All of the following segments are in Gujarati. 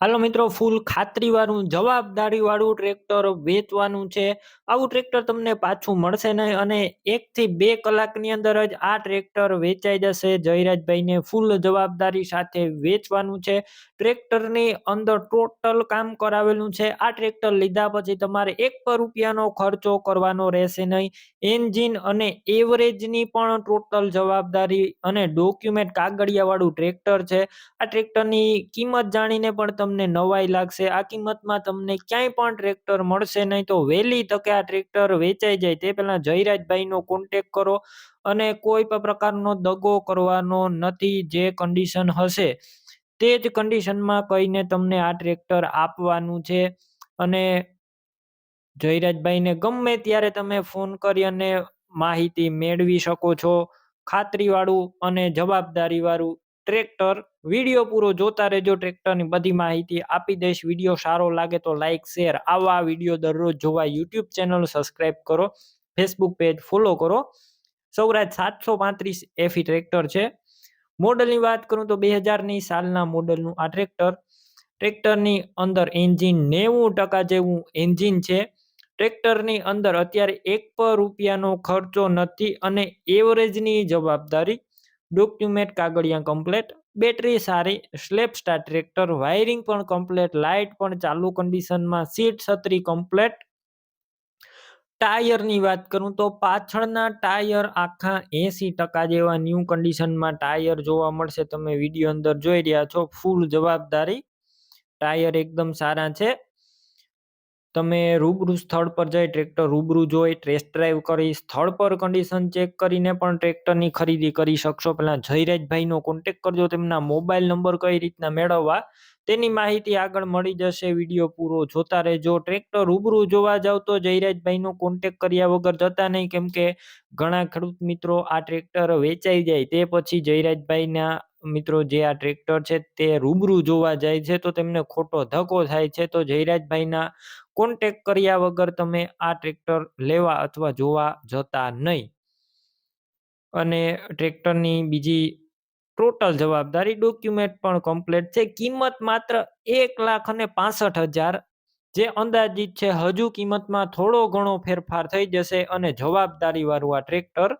હાલો મિત્રો, ફૂલ ખાતરીવાળું, જવાબદારીવાળું ટ્રેક્ટર વેચવાનું છે. આવું ટ્રેક્ટર તમને પાછું મળશે નહીં અને એકથી બે કલાકની અંદર જ આ ટ્રેક્ટર વેચાઈ જશે. જયરાજભાઈને ફૂલ જવાબદારી સાથે વેચવાનું છે. ટ્રેક્ટરની અંદર ટોટલ કામ કરાવેલું છે. આ ટ્રેક્ટર લીધા પછી તમારે એક પર રૂપિયાનો ખર્ચો કરવાનો રહેશે નહીં. એન્જિન અને એવરેજની પણ ટોટલ જવાબદારી અને ડોક્યુમેન્ટ કાગળિયાવાળું ટ્રેક્ટર છે. આ ટ્રેક્ટરની કિંમત જાણીને પણ તમને નવાઈ લાગશે, આ કિંમતમાં તમને ક્યાંય પણ ટ્રેક્ટર મળશે નહીં, તો વહેલી તકે આ ટ્રેક્ટર વેચાઈ જાય. તે પહેલાં જયરાજભાઈનો કોન્ટેક કરો અને કોઈ પણ પ્રકારનો દગો કરવાનો નથી જે કન્ડિશન હશે. તે જ કન્ડિશનમાં કહીને તમને આ ટ્રેક્ટર આપવાનું છે અને જયરાજભાઈને ગમે ત્યારે તમે ફોન કરી અને માહિતી મેળવી શકો છો. ખાતરીવાળું અને જવાબદારીવાળું ટ્રેક્ટર વીડિયો પૂરો જોતા રહેજો. ટ્રેક્ટરની બધી માહિતી આપી દઈશ. વીડિયો સારો લાગે તો લાઇક શેર આવા વીડિયો દરરોજ જોવા યુટ્યુબ ચેનલ સબસ્ક્રાઈબ કરો. ફેસબુક પેજ ફોલો કરો. સૌરાજ સાતસો પાંત્રીસ એફી ટ્રેક્ટર છે. મોડલની વાત કરું તો બે હજારની સાલના મોડલનું આ ટ્રેક્ટર ટ્રેક્ટરની અંદર એન્જિન નેવું ટકા જેવું એન્જિન છે. ટ્રેક્ટરની અંદર અત્યારે એક પર રૂપિયાનો ખર્ચો નથી અને એવરેજની જવાબદારી ડોક્યુમેન્ટ કાગળિયા કમ્પ્લેટ બેટરી સારી સ્લેપ સ્ટાર ટ્રેક્ટર વાયરિંગ પણ કમ્પ્લેટ લાઇટ પણ ચાલુ કન્ડિશનમાં સીટ છત્રી કમ્પ્લેટ ટાયરની વાત કરું તો પાછળના ટાયર આખા એંસી ટકા જેવા ન્યૂ કન્ડિશનમાં ટાયર જોવા મળશે. તમે વીડિયો અંદર જોઈ રહ્યા છો ફૂલ જવાબદારી. ટાયર એકદમ સારા છે. તમે રૂબરૂ સ્થળ પર જઈ ટ્રેક્ટર રૂબરૂ જોઈ ટેસ્ટ ડ્રાઈવ કરી, સ્થળ પર કન્ડિશન ચેક કરીને પણ ટ્રેક્ટરની ખરીદી કરી શકશો. પહેલાં જયરાજભાઈનો કોન્ટેક કરજો, તેમના મોબાઈલ નંબર કઈ રીતના મેળવવા, તેની માહિતી આગળ મળી જશે. વીડિયો પૂરો જોતા રહેજો. ટ્રેક્ટર રૂબરૂ જોવા જાવ તો જયરાજભાઈનો કોન્ટેક કર્યા વગર જતા નહીં. કેમ કે ઘણા ખેડૂત મિત્રો આ ટ્રેક્ટર વેચાઈ જાય, તે પછી જયરાજભાઈના મિત્રો જે આ ટ્રેક્ટર છે તે રૂબરૂ જોવા જાય છે, તો તેમને ખોટો ધક્કો થાય છે. તો જયરાજભાઈના કોન્ટેક કર્યા વગર તમે આ ટ્રેક્ટર લેવા અથવા જોવા જતા નહીં. અને ટ્રેક્ટરની બીજી ટોટલ જવાબદારી ડોક્યુમેન્ટ પણ કમ્પ્લીટ છે. કિંમત માત્ર એક લાખ અને પાસઠ હજાર. જે અંદાજિત છે, હજુ કિંમતમાં થોડો ઘણો ફેરફાર થઈ જશે અને જવાબદારી વાળું આ ટ્રેક્ટર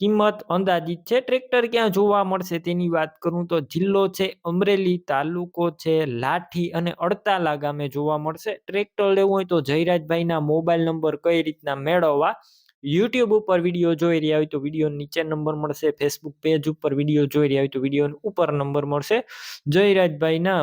કિંમત અંદાજિત છે. ટ્રેક્ટર ક્યાં જોવા મળશે તેની વાત કરું તો જિલ્લો છે, અમરેલી તાલુકો છે, લાઠી અને અડતાલા ગામે જોવા મળશે. ટ્રેક્ટર લેવું હોય તો જયરાજભાઈના મોબાઈલ નંબર કઈ રીતના મેળવવા યુટ્યુબ ઉપર વીડિયો જોઈ રહ્યા હોય તો વીડિયો નીચે નંબર મળશે. ફેસબુક પેજ ઉપર વીડિયો જોઈ રહ્યા હોય તો વીડિયો ઉપર નંબર મળશે. જયરાજભાઈના